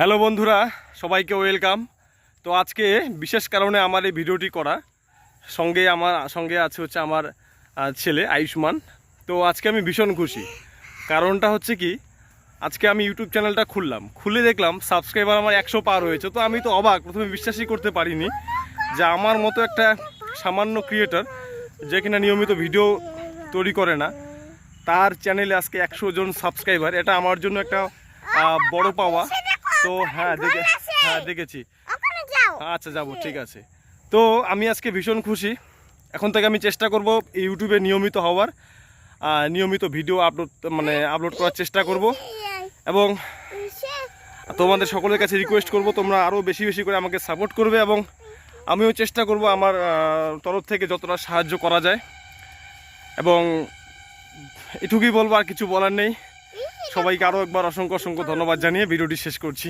Hello বন্ধুরা, সবাইকে welcome. তো আজকে বিশেষ কারণে আমার এই ভিডিওটি করা, সঙ্গে আমার, সঙ্গে আছে হচ্ছে আমার ছেলে আয়ুষ্মান। তো আজকে আমি ভীষণ খুশি। কারণটা হচ্ছে কি, আজকে আমি ইউটিউব চ্যানেলটা খুললাম। খুলে দেখলাম, সাবস্ক্রাইবার আমার একশো পার হয়েছে তো আমি তো অবাক, প্রথমে বিশ্বাসই করতে পারিনি যে আমার মতো একটা সামান্য ক্রিয়েটার যে কিনা নিয়মিত ভিডিও তৈরি করে না, তার চ্যানেলে আজকে একশো জন সাবস্ক্রাইবার এটা আমার জন্য একটা বড় পাওয়া। তো হ্যাঁ দেখে হ্যাঁ দেখেছি। আচ্ছা যাব ঠিক আছে। তো আমি আজকে ভীষণ খুশি। এখন থেকে আমি চেষ্টা করব ইউটিউবে নিয়মিত হওয়ার নিয়মিত ভিডিও আপলোড মানে আপলোড করার চেষ্টা করব। এবং তোমাদের সকলের কাছে রিকোয়েস্ট করব তোমরা আরও বেশি বেশি করে আমাকে সাপোর্ট করবে এবং আমিও চেষ্টা করব আমার তরফ থেকে যতটা সাহায্য করা যায়। এবং এটুকুই বলব আর কিছু বলার নেই। সবাইকে আরও একবার অসংখ্য অসংখ্য ধন্যবাদ জানিয়ে ভিডিওটি শেষ করছি।